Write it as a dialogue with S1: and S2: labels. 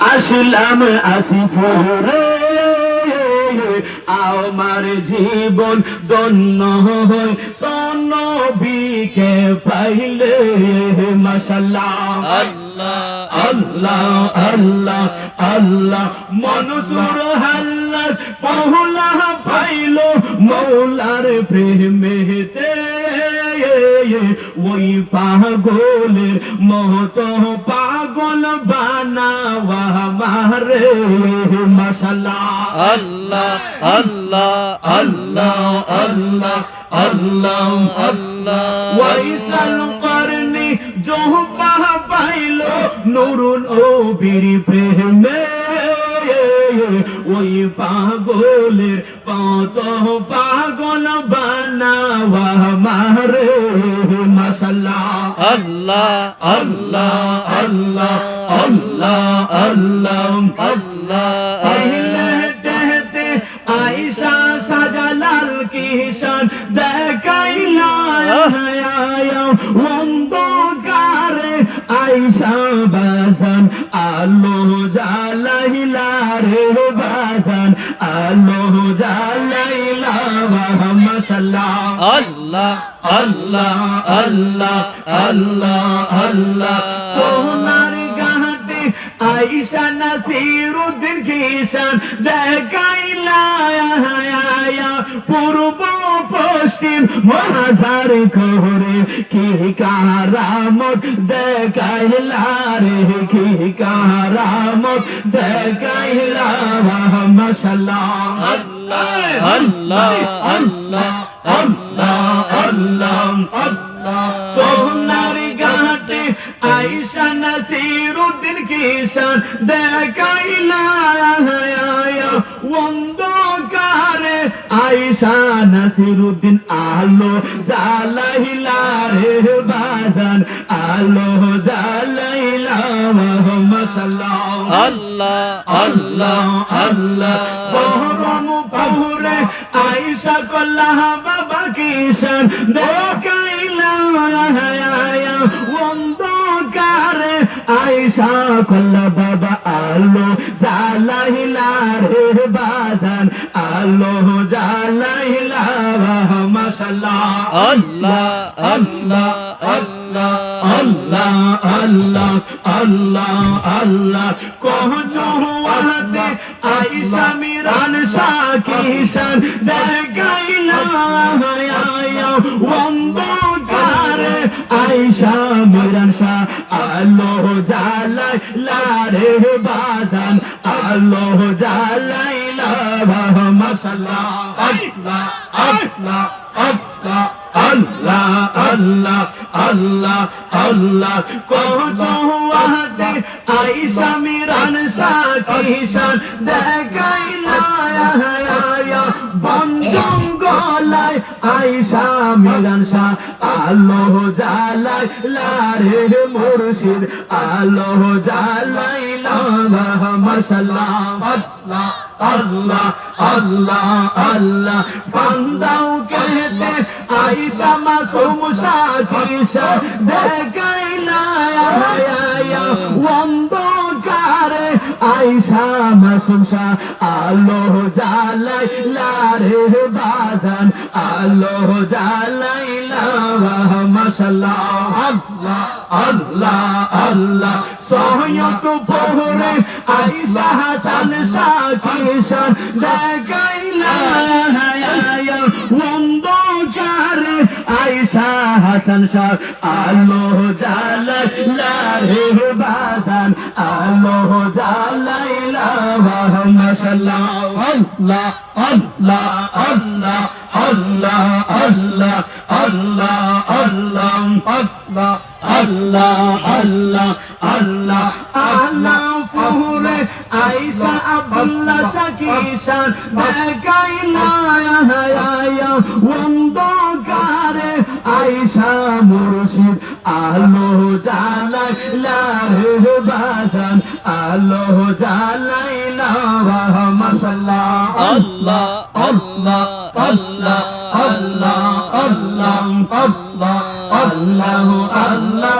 S1: আসলাম আসিফরে আমার জীবন দন্য হয় তন্ন বিকে পাইলে। মাসাল্লাহ
S2: আল্লাহ।
S1: আল্লাহ আল্লাহ আল্লাহ। মনসুর হাল্লার পহলা পাইল মৌলার প্রেমেতে ওই পাগলের মত পাগল বানাওয়া মারে মশলা
S2: আল্লাহ আল্লাহ আল্লাহ আল্লাহ আল্লাহ আল্লাহ।
S1: ওয়াইসাল করনি জোহবা পাইল নুরুল ও বীর প্রেমে ওই পাগলের কত পাগল বানাওয়া মারে মশলা
S2: আল্লাহ আল্লাহ
S1: আল্লাহ আল্লাহ আল্লাহ
S2: আল্লাহ।
S1: আইসা সাজালাল কিষান দেখাইলা অন্ধকারে আইসা বাসান আলো জ্বালাইলা রে আলো জ্বালাইলা মশাল্লাহ
S2: আল্লাহ আল্লাহ আল্লাহ আল্লাহ আল্লাহ।
S1: সোনার ঘাটে আইসা নাসিরুদ্দিন কিষান দেখাইলা পূর্ব পশ্চিম মহাজার করে কি কারামত দেখাইলা রে কি কারামত দেখাইলা মশাল্লাহ
S2: আল্লাহ আল্লাহ আল্লাহ
S1: আল্লাহ আল্লাহ। আল্লাহ সোনার ঘাটে আইসা নাসিরুদ্দিন কিষান দেখাইলা অন্ধকারে আইসা নাসিরুদ্দিন আলো জ্বালাইলা রে বাজান আলো জ্বালাইলা মশাল্লাহ
S2: আল্লাহ আল্লাহ আল্লাহ।
S1: বহরম পহুরে কল্লাহ বাবা কিষান দেখাইলা অন্ধকারে আইসা কল্লা বাবা আলো জ্বালাইলা রে বাজান আলো
S2: আল্লাহ আল্লাহ আল্লাহ
S1: আল্লাহ আল্লাহ আল্লাহ আল্লাহ কহজুয়াতে আইসা মিরান সাকিসান দেখাইলা আয়া অন্ধকারে আইসা মিরান সা আলো জালাই লারে বাজান আলো আল্লাহ আল্লাহ আল্লাহ আল্লাহ আল্লাহ আল্লাহ মিরান বন্ধম গলায় মিরান আলো জালায় লারে মুর্শিদ জালায় ইলাহ মাসাল্লাহ আল্লাহ আল্লাহ আল্লাহ বান্দাও কেহতে আইসা মাসুম সাকিস দেখাইলা অন্ধকারে আইসা মাসুম শাহ আলো জালাই লারে বাজান আলো জালাই লাহ মশাল্লাহ আল্লাহ আল্লাহ আল্লাহ সহয়ত পহরে আইসা হাসান সাকিসান দেখাইলা অন্ধকারে আইসা হাসান শাহ আলো জালাইলা রে বাজান আলো জালাইলা মাশাল্লাহ আল্লাহ আল্লাহ আল্লাহ আল্লাহ আল্লাহ আল্লাহ আল্লাহ আল্লাহ আল্লাহ আল্লাহ আল্লাহ আল্লাহ ফুলে আইসা আব্দুল্লাহ শাকিসান দেখাইলা অন্ধকারে আইসা মুর্শিদ আলো জালাইলা রে বাজান আলো জালাইলা মাশাল্লাহ
S2: আল্লাহ আল্লাহ আল্লাহ
S1: আল্লাহ আল্লাহ আল্লাহ আল্লাহ আল্লাহ।